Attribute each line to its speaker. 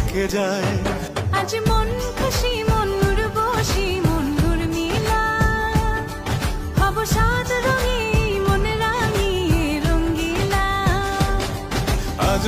Speaker 1: থেকে যায়।
Speaker 2: আজ মন খুশি মন বসি মন মিলা হব সাদ রঙি মন রাঙি রঙ্গিলা।
Speaker 1: আজ